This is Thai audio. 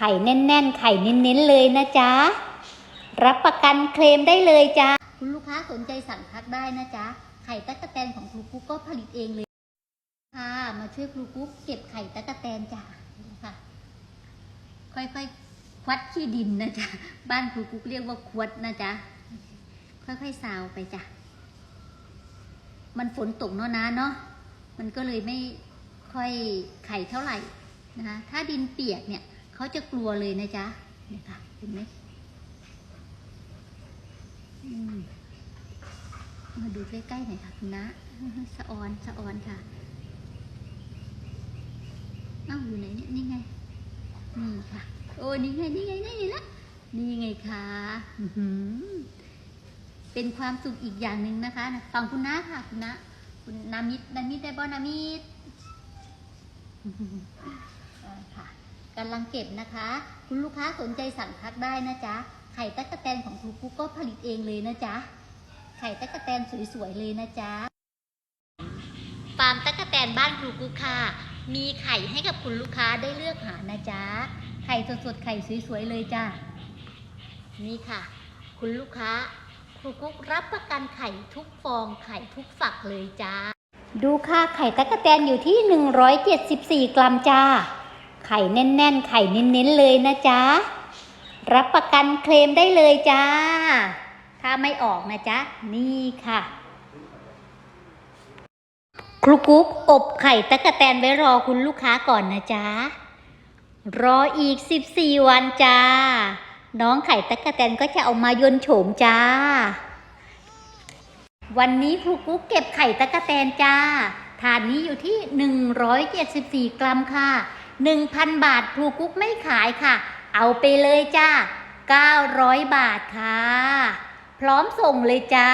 ไข่แน่นๆ ไข่เน้นๆเลยนะจ๊ะ รับประกันเคลมได้เลยจ้าคุณลูกค้าสนใจสั่งพักได้นะจ๊ะ ไข่ตั๊กแตนของครูกุ๊กก็ผลิตเองเลยค่ะมาช่วยครูกุ๊กเก็บไข่ตั๊กแตนจ้ะค่ะ ค่อยๆควัดขี้ดินนะจ๊ะ บ้านครูกุ๊กเรียกว่าควัดนะจ๊ะ ค่อยๆซาวไปจ้ะ มันฝนตกเนาะนะเนาะ มันก็เลยไม่ค่อยไข่เท่าไหร่นะคะถ้าดินเปียกเนี่ย เขาจะกลัวเลยนะจ๊ะเนี่ยค่ะเห็นไหมมาดูใกล้ๆหน่อยค่ะคุณนะสะออนสะออนค่ะเอ้าอยู่ไหนเนี่ยนี่ไงนี่ค่ะ โอ้นี่ไงนี่ไงนี่ไงละนี่ไงคะเป็นความสุขอีกอย่างหนึ่งนะคะฟังคุณน้าค่ะคุณน้าคุณนามิดนามิดได้บ่นามิดค่ะ กำลังเก็บนะคะ คุณลูกค้าสนใจสั่งพักได้นะจ๊ะ ไข่ตั๊กแตนของครูกุ๊กก็ผลิตเองเลยนะจ๊ะ ไข่ตั๊กแตนสวยๆเลยนะจ๊ะ ฟาร์มตั๊กแตนบ้านครูกุ๊กค่ะ มีไข่ให้กับคุณลูกค้าได้เลือกหานะจ๊ะ ไข่สดๆไข่สวยๆเลยจ้ะ นี่ค่ะ คุณลูกค้าครูกุ๊กรับประกันไข่ทุกฟองไข่ทุกฝักเลยจ้า ดูค่ะไข่ตั๊กแตนอยู่ที่ 174 กรัมจ้า ไข่แน่นๆ ไข่เน้นๆเลยนะจ๊ะ รับประกันเคลมได้เลยจ้า ถ้าไม่ออกนะจ๊ะ นี่ค่ะ ครูกุ๊กอบไข่ตะกะแตนไว้รอคุณลูกค้าก่อนนะจ๊ะ รออีก 14 วันจ้า น้องไข่ตะกะแตนก็จะเอามายนโฉมจ้า วันนี้ครูกุ๊กเก็บไข่ตะกะแตนจ้าถาดนี้อยู่ที่ 174 กรัมค่ะ 1,000 บาทครูกุ๊กไม่ขายค่ะ เอาไปเลยจ้า 900 บาทค่ะ พร้อมส่งเลยจ้า